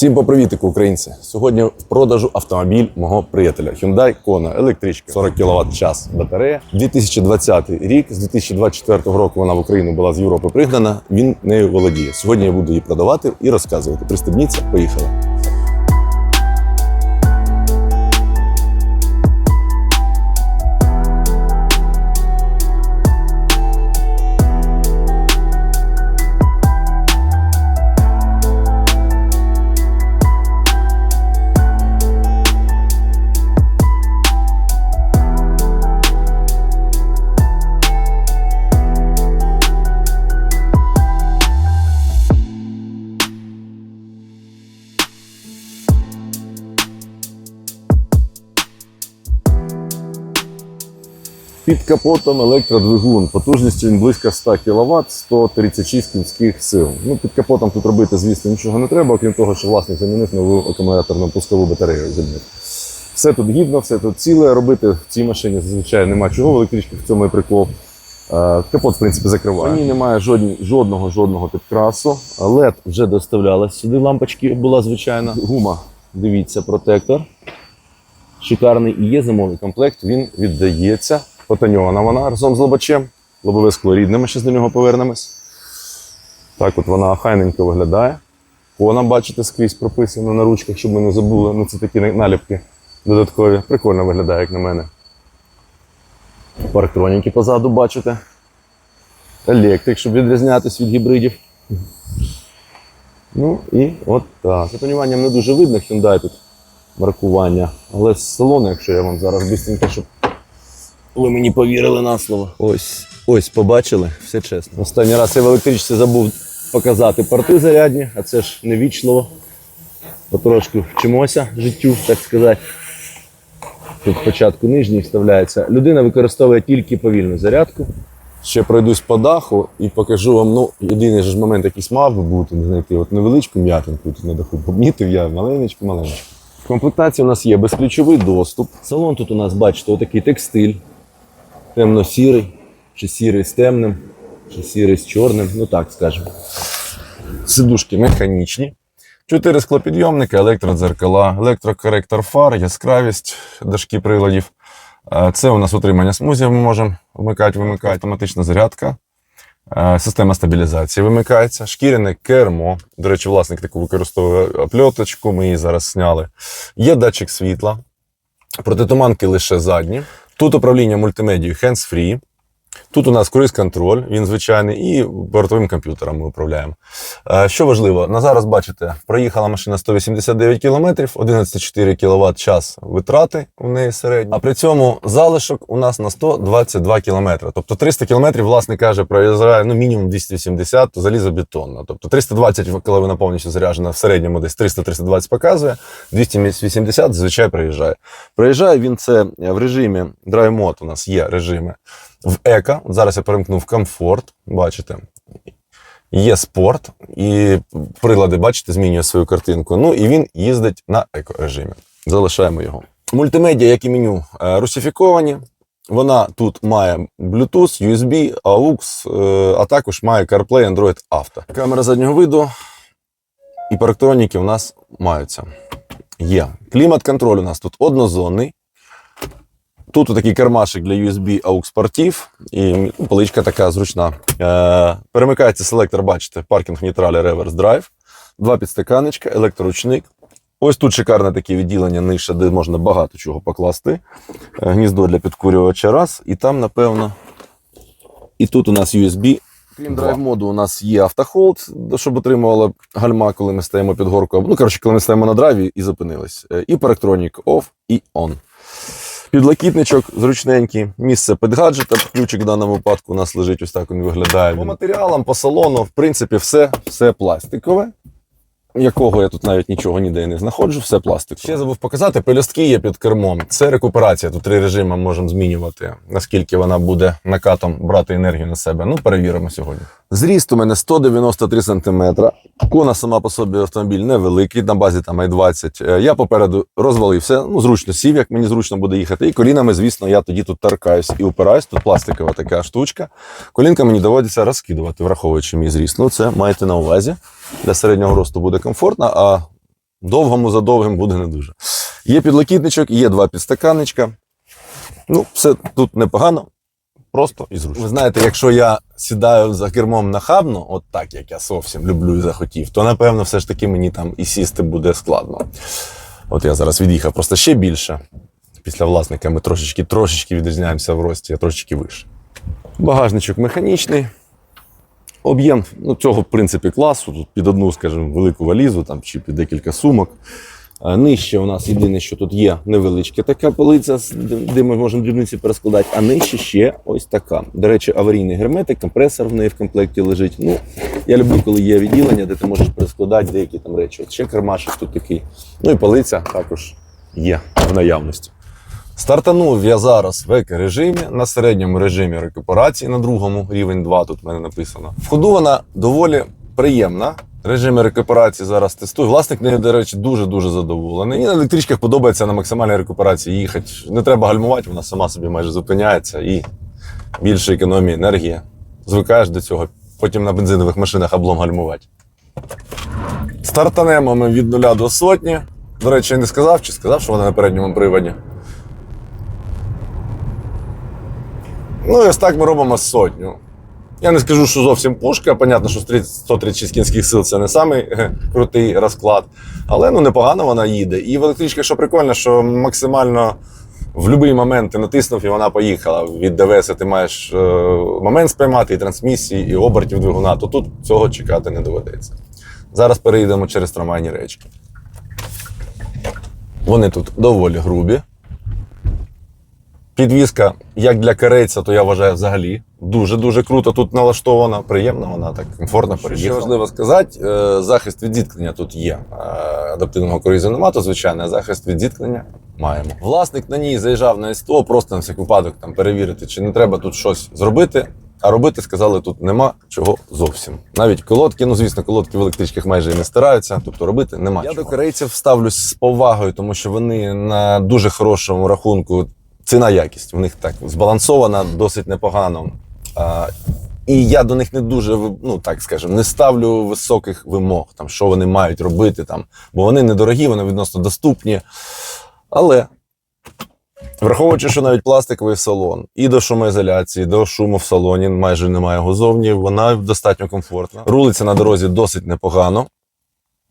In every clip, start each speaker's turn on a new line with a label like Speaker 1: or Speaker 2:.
Speaker 1: Всім по привітику, українці! Сьогодні в продажу автомобіль мого приятеля Hyundai Kona, електричка, 40 кВт час батарея. 2020 рік, з 2024 року вона в Україну була з Європи пригнана. Він нею володіє. Сьогодні я буду її продавати і розказувати. Пристебніться, поїхали. Під капотом електродвигун. Потужністю він близько 100 кВт, 136 кінських сил. Ну, під капотом тут робити, звісно, нічого не треба, окрім того, що власник замінив нову акумуляторну пускову батарею замінив. Все тут гідно, все тут ціле. Робити в цій машині зазвичай нема чого. В електричці в цьому і прикол. Е, Капот, в принципі, закриває. Ні, немає жодні, жодного жодного підкрасу. LED вже доставлялась сюди. Лампочки була звичайна. Гума, дивіться, протектор. Шикарний і є зимовий комплект. Він віддається. Потоньована вона разом з лобачем. Лобове скло рідне, ми ще до нього повернемось. Так от вона хайненько виглядає. Вона, бачите, скрізь прописано на ручках, щоб ми не забули. Ну, це такі наліпки додаткові. Прикольно виглядає, як на мене. Парктроніки позаду бачите. Електрик, щоб відрізнятися від гібридів. Ну і от так. За тонюванням не дуже видно Hyundai тут маркування. Але з салону, якщо я вам зараз бистренько, щоб ви мені повірили на слово. Ось, ось, побачили, все чесно. Останній раз я в електричці забув показати порти зарядні, а це ж невічливо. Потрошку вчимося життю, так сказати. Тут спочатку нижній вставляється. Людина використовує тільки повільну зарядку. Ще пройдусь по даху і покажу вам, ну, єдиний же ж момент якийсь мав би бути, знайти от невеличку м'ятинку тут на даху. Помітив я маленечку, маленечку. В комплектації у нас є безключовий доступ. Салон тут у нас, бачите, отакий текстиль, темно-сірий, чи сірий з темним, чи сірий з чорним, ну так скажемо. Сидушки механічні. Чотири склопідйомники, електродзеркала, електрокоректор фар, яскравість дашки приладів. Е, Це у нас утримання смузі, ми можемо вмикати, вимикати, автоматична зарядка. Е, Система стабілізації вимикається, шкіряне кермо. До речі, власник таку використовує опльоточку, ми її зараз зняли. Є датчик світла, протитуманки лише задні. Тут управління мультимедією hands-free. Тут у нас круїз-контроль, він звичайний, і бортовим комп'ютером ми управляємо. Е, Що важливо, на зараз бачите, проїхала машина 189 км, 11,4 кВт час витрати у неї середні. А при цьому залишок у нас на 122 км. Тобто 300 км, власник каже, проїжджає ну, мінімум 280, то залізобетонно. Тобто 320, коли вона повністю заряджена, в середньому десь 300-320 показує, 280 зазвичай проїжджає. Проїжджає він це в режимі Drive Mode у нас є режими в еко. Зараз я перемкнув комфорт, бачите. Є спорт, і прилади, бачите, змінює свою картинку. Ну і він їздить на еко-режимі. Залишаємо його. Мультимедіа, як і меню, е, русифіковані. Вона тут має Bluetooth, USB, AUX, е, а також має CarPlay, Android Auto. Камера заднього виду і парктроніки у нас маються. Є. Клімат-контроль у нас тут однозонний. Тут такий кармашик для USB AUX портів і поличка така зручна. Е, перемикається селектор, бачите, паркінг нейтралі реверс драйв, два підстаканечка, електроручник. Ось тут шикарне таке відділення ниша, де можна багато чого покласти. Е, гніздо для підкурювача раз, і там, напевно, і тут у нас USB. Крім драйв моду, у нас є автохолд, щоб отримувало гальма, коли ми стоїмо під горку. Ну, коротше, коли ми стоїмо на драйві і зупинились. Е, І парктронік off і on. Підлокітничок зручненький, місце під гаджетом. Ключик в даному випадку у нас лежить, ось так він виглядає. По матеріалам, по салону, в принципі, все, все пластикове. Якого я тут навіть нічого ніде не знаходжу, все пластикове. Ще забув показати, пелюстки є під кермом. Це рекуперація. Тут три режими можемо змінювати, наскільки вона буде накатом брати енергію на себе. Ну, перевіримо сьогодні. Зріст у мене 193 см. Кона сама по собі автомобіль невеликий, на базі там i20. Е, Я попереду розвалився, ну зручно сів, як мені зручно буде їхати. І колінами, звісно, я тоді тут торкаюсь і упираюсь. Тут пластикова така штучка. Колінка мені доводиться розкидувати, враховуючи мій зріст. Ну, це маєте на увазі. Для середнього росту буде комфортно, а довгому за довгим буде не дуже. Є підлокітничок, є два підстаканничка. Ну, все тут непогано, просто і зручно. Ви знаєте, якщо я сідаю за кермом нахабно, от так як я зовсім люблю і захотів, то напевно все ж таки мені там і сісти буде складно. От я зараз від'їхав просто ще більше. Після власника ми трошечки трошечки відрізняємося в рості, я трошечки вище. Багажничок механічний. Об'єм ну, цього, в принципі, класу. Тут під одну, скажімо, велику валізу там, чи під декілька сумок. Нижче у нас єдине, що тут є невеличка така полиця, де ми можемо дрібниці перескладати, а нижче ще ось така. До речі, аварійний герметик, компресор в неї в комплекті лежить. Ну, я люблю, коли є відділення, де ти можеш перескладати деякі там речі. От ще кармашик тут такий. Ну і полиця також є в наявності. Стартанув я зараз в еко-режимі на середньому режимі рекуперації на другому, рівень 2, тут в мене написано. В ходу вона доволі приємна. Режими рекуперації зараз тестую. Власник нею, до речі, дуже-дуже задоволений. Мені на електричках подобається на максимальній рекуперації їхати. Не треба гальмувати, вона сама собі майже зупиняється і більше економії енергії. Звикаєш до цього, потім на бензинових машинах облом гальмувати. Стартанемо ми від нуля до сотні. До речі, я не сказав, чи сказав, що вона на передньому приводі. Ну і ось так ми робимо сотню. Я не скажу, що зовсім пушка. Понятно, що 30 136 кінських сил це не самий е, крутий розклад, але ну непогано вона їде. І в електричках, що прикольно, що максимально в будь-який момент ти натиснув і вона поїхала. Від ДВС ти маєш е, момент сприймати і трансмісії, і обертів двигуна, то тут цього чекати не доведеться. Зараз переїдемо через трамвайні речки. Вони тут доволі грубі. Підвізка, як для корейця, то я вважаю взагалі дуже-дуже круто тут налаштована, приємна, вона так комфортно переїхала. Ще важливо сказати, е, захист від зіткнення тут є. Е, Адаптивного круїзу нема, то звичайно, захист від зіткнення маємо. Власник на ній заїжджав на СТО, просто на всяк випадок там перевірити, чи не треба тут щось зробити. А робити сказали, тут нема чого зовсім. Навіть колодки, ну звісно, колодки в електричках майже і не стираються, тобто робити нема. Я чого. до корейців ставлюсь з повагою, тому що вони на дуже хорошому рахунку ціна якість. В них так збалансована досить непогано. А, і я до них не дуже, ну так скажемо, не ставлю високих вимог, там, що вони мають робити, там, бо вони недорогі, вони відносно доступні. Але враховуючи, що навіть пластиковий салон, і до шумоізоляції, до шуму в салоні майже немає його зовні, вона достатньо комфортна. Рулиться на дорозі досить непогано.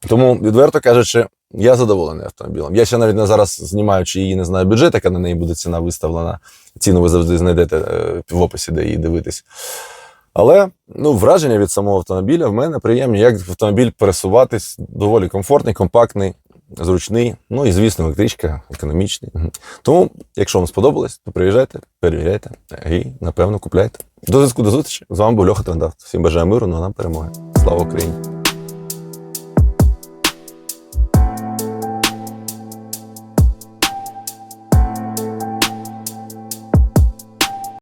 Speaker 1: Тому, відверто кажучи, я задоволений автомобілем. Я ще навіть не зараз знімаючи її, не знаю бюджет, яка на неї буде ціна виставлена. Ціну ви завжди знайдете е, в описі, де її дивитись. Але ну, враження від самого автомобіля в мене приємні. Як автомобіль пересуватись, доволі комфортний, компактний, зручний. Ну і, звісно, електричка, економічний. Тому, якщо вам сподобалось, то приїжджайте, перевіряйте і, напевно, купляйте. До зв'язку до зустрічі. З вами був Льоха Трендавт. Всім бажаю миру, ну а нам перемоги. Слава Україні!